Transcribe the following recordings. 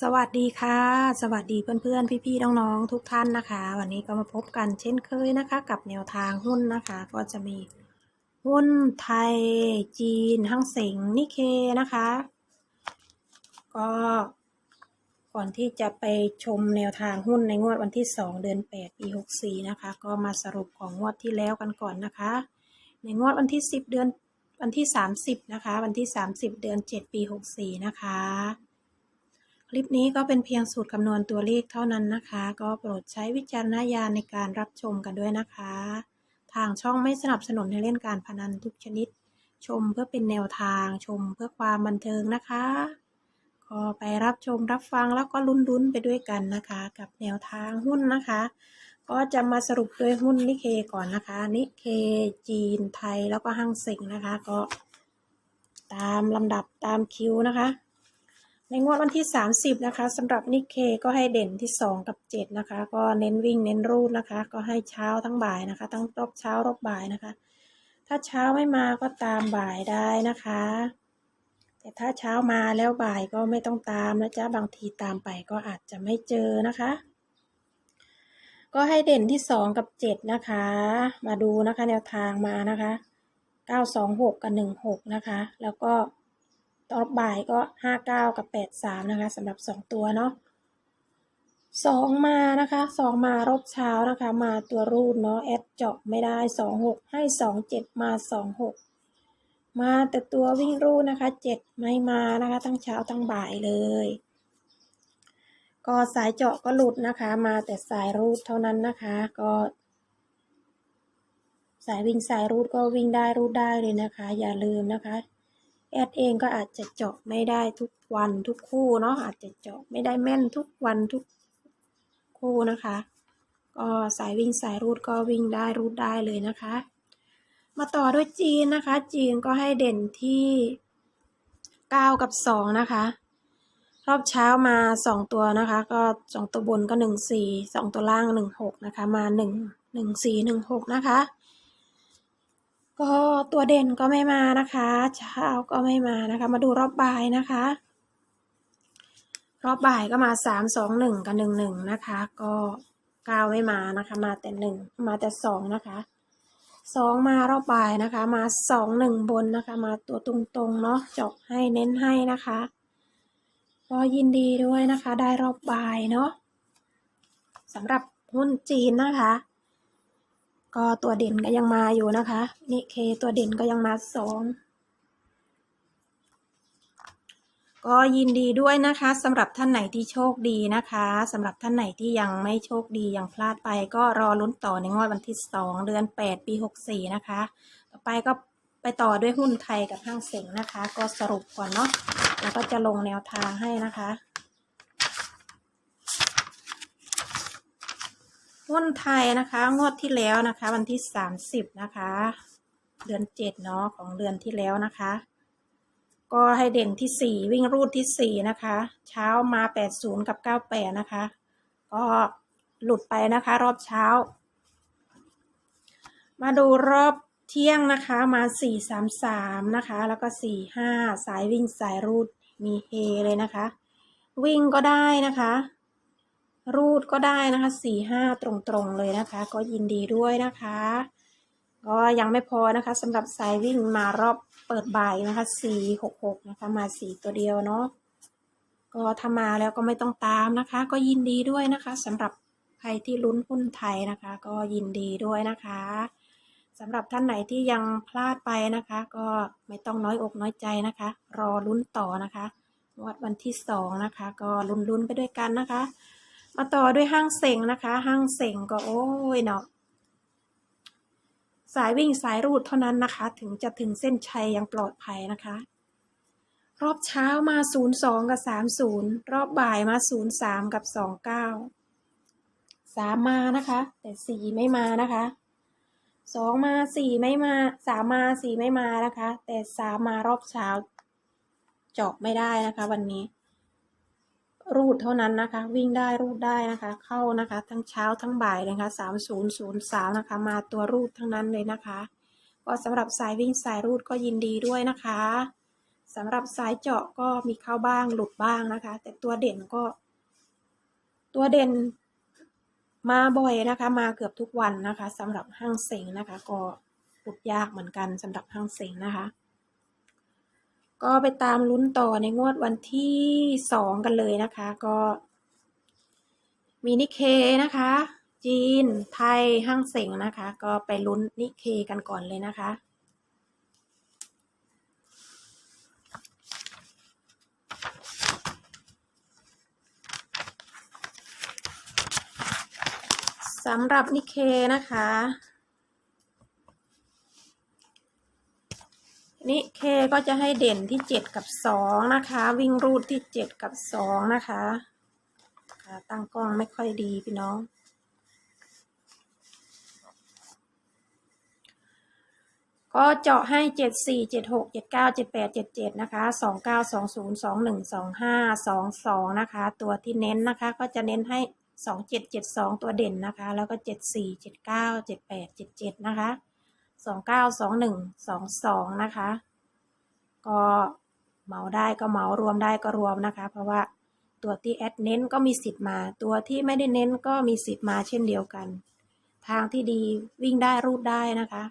สวัสดีค่ะ สวัสดีเพื่อนๆ พี่ๆ น้องๆ ทุกท่านนะคะ วันนี้ก็มาพบกันเช่นเคยนะคะ กับแนวทางหุ้นนะคะ ก็จะมีหุ้นไทย จีนห้างเสงนิเคนะคะ ก็ก่อนที่จะไปชมแนวทางหุ้นในงวดวันที่ 2 เดือน 8 ปี 64 นะคะ ก็มาสรุปของงวดที่แล้วกันก่อนนะคะ ในงวดวันที่ 10 เดือนวันที่ 30 นะคะ วันที่ 30 เดือน 7 ปี 64 นะคะ ลิปนี้ก็เป็นเพียงสูตรคำนวณตัวเลขเท่านั้นนะคะ ก็โปรดใช้วิจารณญาณในการรับชมกันด้วยนะคะ ทางช่องไม่สนับสนุนให้เล่นการพนันทุกชนิด ชมเพื่อเป็นแนวทางชมเพื่อความบันเทิงนะคะก็ไปรับชมรับฟังแล้วก็ลุ้นๆไปด้วยกันนะคะ กับแนวทางหุ้นนะคะ ก็จะมาสรุปด้วยหุ้นนิเคก่อนนะคะ นิเคจีนไทยแล้วก็ห้างเซ็งนะคะ ก็ตามลำดับตามคิวนะคะ ในงวดวันที่ 30 นะคะสำหรับนิเคก็ให้เด่นที่ 2 กับ 7 นะคะ ก็เน้นวิ่งเน้นรูดนะคะ ก็ให้เช้าทั้งบ่ายนะคะ ทั้งรอบเช้ารอบบ่ายนะคะ ถ้าเช้าไม่มาก็ตามบ่ายได้นะคะ แต่ถ้าเช้ามาแล้วบ่ายก็ไม่ต้องตามนะจ๊ะบางทีตามไปก็อาจจะไม่เจอนะคะ ก็ให้เด่นที่ 2 กับ 7 นะคะ มาดูนะคะแนวทางมานะคะ 926 กับ 16 นะคะ แล้วก็ ตอนบ่ายก็ห้าเก้ากับแปดสามนะคะสำหรับสองตัวเนาะสองมานะคะสองมารบเช้านะคะ มาตัวรูดเนาะแอดเจาะไม่ได้สองหกให้สองเจ็ดมาสองหกมาแต่ตัววิ่งรูดนะคะเจ็ดไม่มานะคะ ทั้งเช้าทั้งบ่ายเลย ก็สายเจาะก็หลุดนะคะ มาแต่สายรูดเท่านั้นนะคะ ก็ สายวิ่งสายรูดก็วิ่งได้รูดได้เลยนะคะ อย่าลืมนะคะ แอดเองก็อาจจะเจาะไม่ได้ทุกวันทุกคู่เนาะอาจจะเจาะไม่ได้แม่นทุกวันทุกคู่นะคะ ก็สายวิ่งสายรูดก็วิ่งได้รูดได้เลยนะคะ มาต่อด้วยจีนนะคะ จีนก็ให้เด่นที่เก้ากับสองนะคะ รอบเช้ามาสองตัวนะคะ ก็สองตัวบนก็หนึ่งสี่สองตัวล่างหนึ่งหกนะคะ มาหนึ่งหนึ่งสี่หนึ่งหกนะคะ ก็ตัวเด่นก็ไม่มานะคะ เช้าก็ไม่มานะคะ มาดูรอบบ่ายนะคะ รอบบ่ายก็มาสามสองหนึ่งกับหนึ่งหนึ่งนะคะ ก็เก้าไม่มานะคะ มาแต่หนึ่งมาแต่สองนะคะสองมารอบบ่ายนะคะ มาสองหนึ่งบนนะคะ มาตัวตรงๆเนาะจาะให้เน้นให้นะคะ ก็ยินดีด้วยนะคะ ได้รอบบ่ายเนาะสำหรับหุ้นจีนนะคะ ก็ตัวเด่นก็ยังมาอยู่นะคะนิเคตัวเด่นก็ยังมาสองก็ยินดีด้วยนะคะสำหรับท่านไหนที่โชคดีนะคะสำหรับท่านไหนที่ยังไม่โชคดียังพลาดไป ก็รอลุ้นต่อในงวดวันที่สองเดือนแปดปีหกสี่นะคะ ต่อไปก็ไปต่อด้วยหุ้นไทยกับห้างเสงนะคะ ก็สรุปก่อนเนาะแล้วก็จะลงแนวทางให้นะคะ หุ้นไทยนะคะ งวดที่แล้วนะคะ วันที่สามสิบนะคะ เดือนเจ็ดเนาะของเดือนที่แล้วนะคะ ก็ให้เด่นที่สี่วิ่งรูดที่สี่นะคะ เช้ามาแปดศูนย์กับเก้าแปดนะคะ ก็หลุดไปนะคะ รอบเช้า มาดูรอบเที่ยงนะคะมาสี่สามสามนะคะ แล้วก็สี่ห้าสายวิ่งสายรูดมีเฮเลยนะคะ วิ่งก็ได้นะคะ รูดก็ได้นะคะสี่ห้าตรงๆเลยนะคะ ก็ยินดีด้วยนะคะ ก็ยังไม่พอนะคะสำหรับสายวิ่งมารอบเปิดบ่ายนะคะสี่หกหกนะคะมาสี่ตัวเดียวเนาะก็ถ้ามาแล้วก็ไม่ต้องตามนะคะ ก็ยินดีด้วยนะคะสำหรับใครที่ลุ้นหุ้นไทยนะคะ ก็ยินดีด้วยนะคะสำหรับท่านไหนที่ยังพลาดไปนะคะ ก็ไม่ต้องน้อยอกน้อยใจนะคะ รอลุ้นต่อนะคะงวดวันที่สองนะคะ ก็ลุ้นๆไปด้วยกันนะคะ มาต่อด้วยห้างเสงนะคะ ห้างเสงก็โอ้ยเนาะสายวิ่งสายรูดเท่านั้นนะคะ ถึงจะถึงเส้นชัยอย่างปลอดภัยนะคะ รอบเช้ามา 02 กับ 30 รอบบ่ายมา 03 กับ 29 3 มานะคะ แต่ 4 ไม่มานะคะ 2 มา 4 ไม่มา 3 มา 4 ไม่มานะคะ แต่ 3 มารอบเช้าเจาะไม่ได้นะคะ วันนี้ รูดเท่านั้นนะคะ วิ่งได้รูดได้นะคะ เข้านะคะ ทั้งเช้าทั้งบ่ายเลยนะคะสามศูนย์ศูนย์สามนะคะมาตัวรูดทั้งนั้นเลยนะคะ ก็สำหรับสายวิ่งสายรูดก็ยินดีด้วยนะคะสำหรับสายเจาะก็มีเข้าบ้างหลุดบ้างนะคะ แต่ตัวเด่นก็ ตัวเด่นมาบ่อยนะคะ มาเกือบทุกวันนะคะสำหรับห้างเสงนะคะ ก็หลุดยากเหมือนกันสำหรับห้างเสงนะคะ ก็ไปตามลุ้นต่อในงวดวันที่สองกันเลยนะคะ ก็ มีนิเคนะคะ จีน ไทยห้างเสงนะคะ ก็ไปลุ้นนิเคกันก่อนเลยนะคะสำหรับนิเคนะคะ นิเคก็จะให้เด่นที่เจ็ดกับสองนะคะ วิ่งรูดที่เจ็ดกับสองนะคะตั้งกล้องไม่ค่อยดีพี่น้อง ก็เจาะให้เจ็ดสี่เจ็ดหกเจ็ดเก้าเจ็ดแปดเจ็ดเจ็ดนะคะสองเก้าสองศูนย์สองหนึ่งสองห้าสองสองนะคะ ตัวที่เน้นนะคะ ก็จะเน้นให้สองเจ็ดเจ็ดสองตัวเด่นนะคะ แล้วก็เจ็ดสี่เจ็ดเก้าเจ็ดแปดเจ็ดเจ็ดนะคะ สองเก้าสองหนึ่งสองสองนะคะ ก็เหมาได้ก็เหมารวมได้ก็รวมนะคะ เพราะว่าตัวที่แอดเน้นก็มีสิทธิ์มา ตัวที่ไม่ได้เน้นก็มีสิทธิ์มาเช่นเดียวกัน ทางที่ดีวิ่งได้รูดได้นะคะ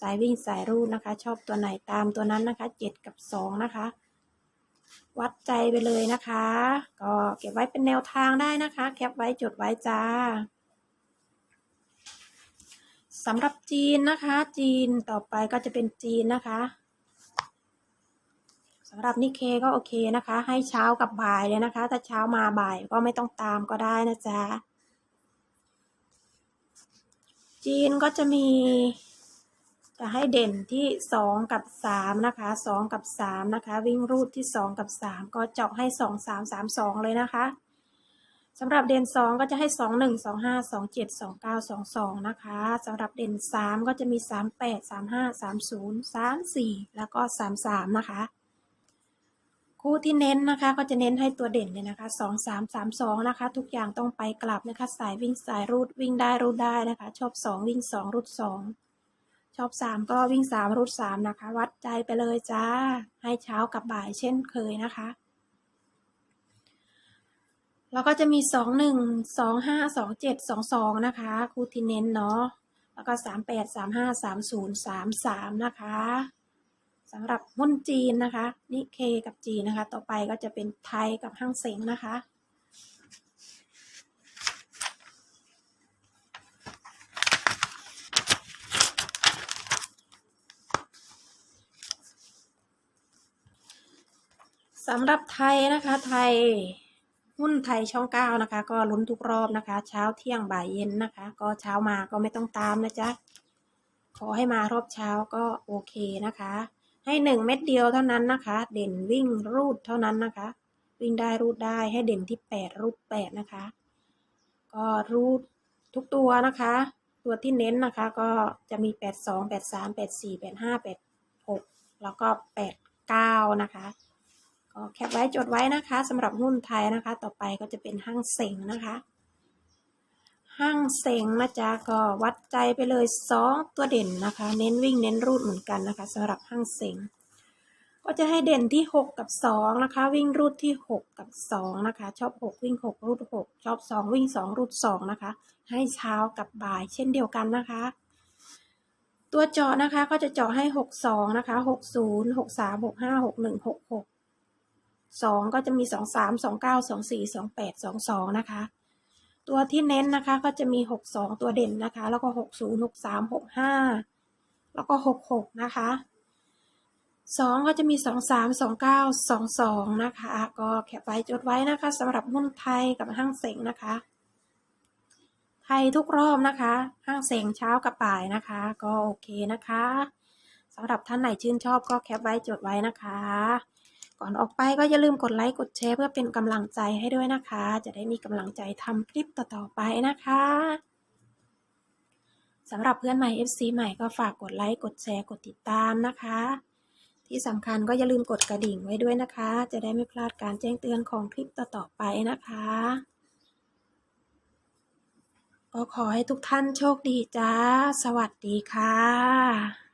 สายวิ่งสายรูดนะคะ ชอบตัวไหนตามตัวนั้นนะคะเจ็ดกับสองนะคะ วัดใจไปเลยนะคะ ก็เก็บไว้เป็นแนวทางได้นะคะ แคปไว้จดไว้จ้า สำหรับจีนนะคะ จีนต่อไปก็จะเป็นจีนนะคะสำหรับนิเคก็โอเคนะคะ ให้เช้ากับบ่ายเลยนะคะ ถ้าเช้ามาบ่ายก็ไม่ต้องตามก็ได้นะจ๊ะจีนก็จะมี จะให้เด่นที่สองกับสามนะคะสองกับสามนะคะ วิ่งรูดที่สองกับสามก็เจาะให้สองสามสามสองเลยนะคะ สำหรับเด่นสองก็จะให้สองหนึ่งสองห้าสองเจ็ดสองเก้าสองสองนะคะสำหรับเด่นสามก็จะมีสามแปดสามห้าสามศูนย์สามสี่แล้วก็สามสามนะคะ คู่ที่เน้นนะคะก็จะเน้นให้ตัวเด่นเลยนะคะสองสามสามสองนะคะ ทุกอย่างต้องไปกลับนะคะ สายวิ่งสายรูดวิ่งได้รูดได้นะคะ ชอบสองวิ่งสองรูดสองชอบสามก็วิ่งสามรูดสามนะคะ วัดใจไปเลยจ้า ให้เช้ากับบ่ายเช่นเคยนะคะ แล้วก็จะมีสองหนึ่งสองห้าสองเจ็ดสองสองนะคะคู่ที่เน้นเนาะแล้วก็สามแปดสามห้าสามศูนย์สามสามนะคะสำหรับหุ้นจีนนะคะนิเคกับจีนนะคะ ต่อไปก็จะเป็นไทยกับห้างเซ็งนะคะสำหรับไทยนะคะไทย หุ้นไทยช่องเก้านะคะ ก็ลุ้นทุกรอบนะคะ เช้าเที่ยงบ่ายเย็นนะคะ ก็เช้ามาก็ไม่ต้องตามนะจ๊ะขอให้มารอบเช้าก็โอเคนะคะ ให้หนึ่งเม็ดเดียวเท่านั้นนะคะ เด่นวิ่งรูดเท่านั้นนะคะ วิ่งได้รูดได้ให้เด่นที่แปดรูดแปดนะคะ ก็รูดทุกตัวนะคะ ตัวที่เน้นนะคะก็จะมีแปดสองแปดสามแปดสี่แปดห้าแปดหกแล้วก็แปดเก้านะคะ ก็แคปไว้จดไว้นะคะสำหรับหุ้นไทยนะคะ ต่อไปก็จะเป็นห้างเซ็งนะคะห้างเซ็งนะจ๊ะก็วัดใจไปเลยสองตัวเด่นนะคะ เน้นวิ่งเน้นรูดเหมือนกันนะคะสำหรับห้างเซ็งก็จะให้เด่นที่หกกับสองนะคะ วิ่งรูดที่หกกับสองนะคะ ชอบหกวิ่งหกรูดหกชอบสองวิ่งสองรูดสองนะคะ ให้เช้ากับบ่ายเช่นเดียวกันนะคะ ตัวเจาะนะคะก็จะเจาะให้หกสองนะคะหกศูนย์หกสาม สองก็จะมีสองสามสองเก้าสองสี่สองแปดสองสองนะคะ ตัวที่เน้นนะคะก็จะมีหกสองตัวเด่นนะคะ แล้วก็หกศูนย์หกสามหกห้าแล้วก็หกหกนะคะสองก็จะมีสองสามสองเก้าสองสองนะคะ ก็แคปไว้จดไว้นะคะสำหรับหุ้นไทยกับห้างเซ็งนะคะ ไทยทุกรอบนะคะ ห้างเซ็งเช้ากับบ่ายนะคะ ก็โอเคนะคะสำหรับท่านไหนชื่นชอบก็แคปไว้จดไว้นะคะ ก่อนออกไปก็อย่าลืมกดไลค์กดแชร์เพื่อเป็นกำลังใจให้ด้วยนะคะ จะได้มีกำลังใจทำคลิปต่อๆไปนะคะสำหรับเพื่อนใหม่ FC ใหม่ก็ฝากกดไลค์กดแชร์กดติดตามนะคะ ที่สำคัญก็อย่าลืมกดกระดิ่งไว้ด้วยนะคะ จะได้ไม่พลาดการแจ้งเตือนของคลิปต่อๆไปนะคะก็ขอให้ทุกท่านโชคดีจ้า สวัสดีค่ะ